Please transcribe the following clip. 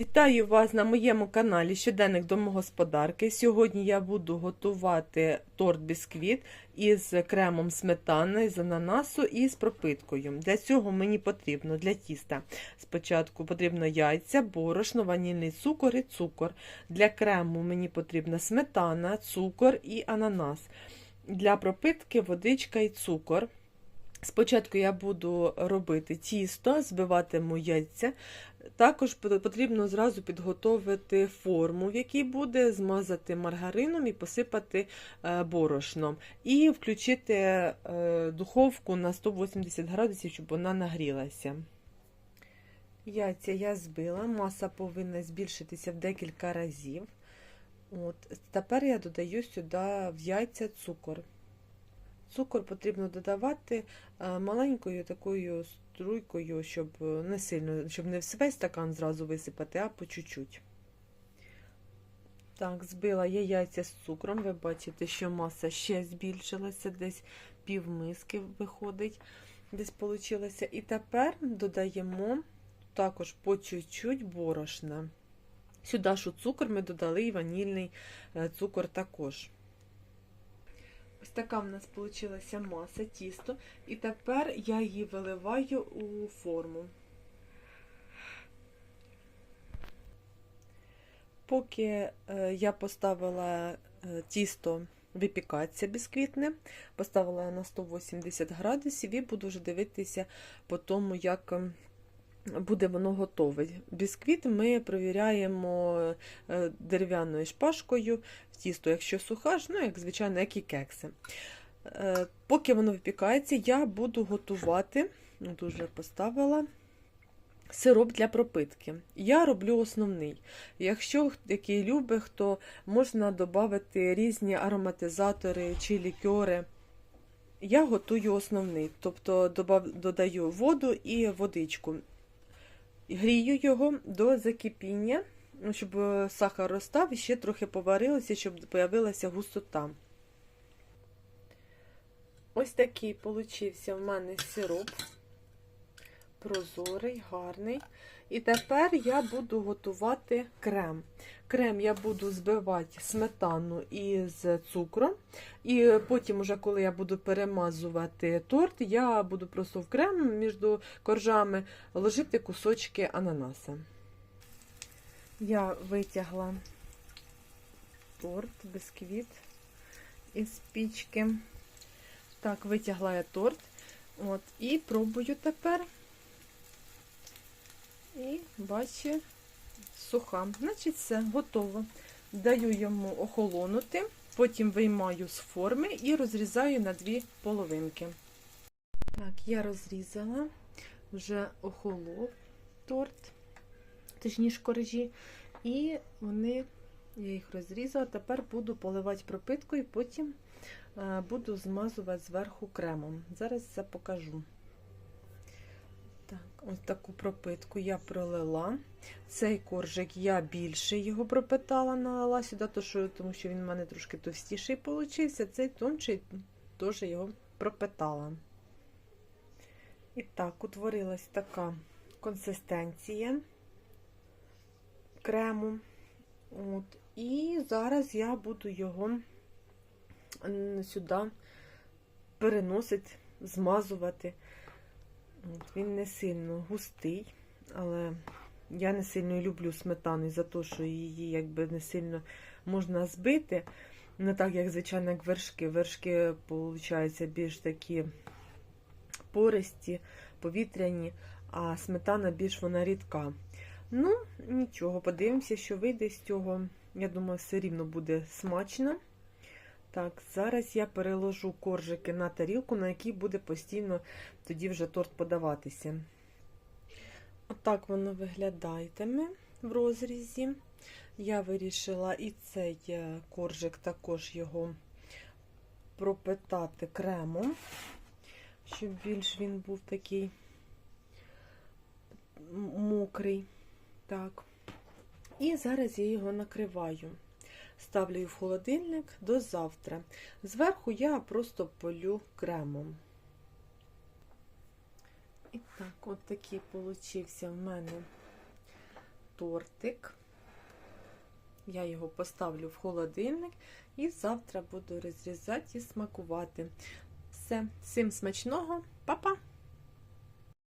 Вітаю вас на моєму каналі Щоденник домогосподарки. Сьогодні я буду готувати торт бісквіт із кремом сметани з ананасу і з пропиткою. Для цього мені потрібно для тіста спочатку потрібно яйця, борошно, ванільний цукор і цукор. Для крему мені потрібна сметана, цукор і ананас. Для пропитки водичка і цукор. Спочатку я буду робити тісто, збиватиму яйця. Також потрібно зразу підготовити форму, в якій буде змазати маргарином і посипати е, борошном. І включити е, духовку на 180 градусів, щоб вона нагрілася. Яйця я збила, маса повинна збільшитися в декілька разів. От. Тепер я додаю сюди в яйця цукор. Цукор потрібно додавати маленькою такою струйкою, щоб не сильно, щоб не весь стакан зразу висипати, а по чуть-чуть. Так, збила я яйця з цукром. Ви бачите, що маса ще збільшилася, десь пів миски виходить, десь вийшло. І тепер додаємо також по чуть-чуть борошна. Сюди ж у цукор ми додали і ванільний цукор також. Ось така в нас вийшла маса, тісто, і тепер я її виливаю у форму. Поки я поставила тісто випікатися бісквітне, поставила на 180 градусів і буду вже дивитися по тому, як буде воно готове. Бісквіт ми провіряємо дерев'яною шпажкою в тісто, якщо суха, ну, як звичайно, як і кекси. Поки воно випікається, я буду готувати, дуже поставила. Сироп для пропитки. Я роблю основний. Якщо який любить, то можна додати різні ароматизатори чи лікьори. Я готую основний, тобто додаю воду і водичку. Грію його до закипіння, щоб сахар розстав і ще трохи поварилося, щоб з'явилася густота. Ось такий получився в мене сироп. Прозорий, гарний. І тепер я буду готувати крем. Крем я буду збивати сметану із цукром. І потім, уже, коли я буду перемазувати торт, я буду просто в крем між коржами ложити кусочки ананаса. Я витягла торт, бисквіт із пічки. Так, витягла я торт. От, І пробую тепер. І бачу, суха. Значить, все, готово. Даю йому охолонути, потім виймаю з форми і розрізаю на дві половинки. Так, я розрізала, вже охолов торт, точніше коржі, і вони, я їх розрізала, тепер буду поливати пропиткою, потім буду змазувати зверху кремом. Зараз це покажу. Так, ось таку пропитку я пролила. Цей коржик я більше його пропитала, налила сюди, тому що він в мене трошки товстіший получився. Цей тонший теж його пропитала. І так, утворилась така консистенція крему. От. І зараз я буду його сюди переносити, змазувати. Він не сильно густий, але я не сильно люблю сметану за те, що її якби не сильно можна збити. Не так, як, звичайно, як вершки. Вершки, виходить, більш такі пористі, повітряні, а сметана більш вона рідка. Ну, нічого, подивимося, що вийде з цього. Я думаю, все рівно буде смачно. Так, зараз я переложу коржики на тарілку, на якій буде постійно тоді вже торт подаватися. Отак воно виглядатиме в розрізі. Я вирішила і цей е, коржик також його пропитати кремом, щоб більш він був такий мокрий. Так. І зараз я його накриваю ставлю в холодильник до завтра. Зверху я просто полю кремом. І так, от такий получився в мене тортик. Я його поставлю в холодильник і завтра буду розрізати і смакувати. Все, всім смачного, па-па!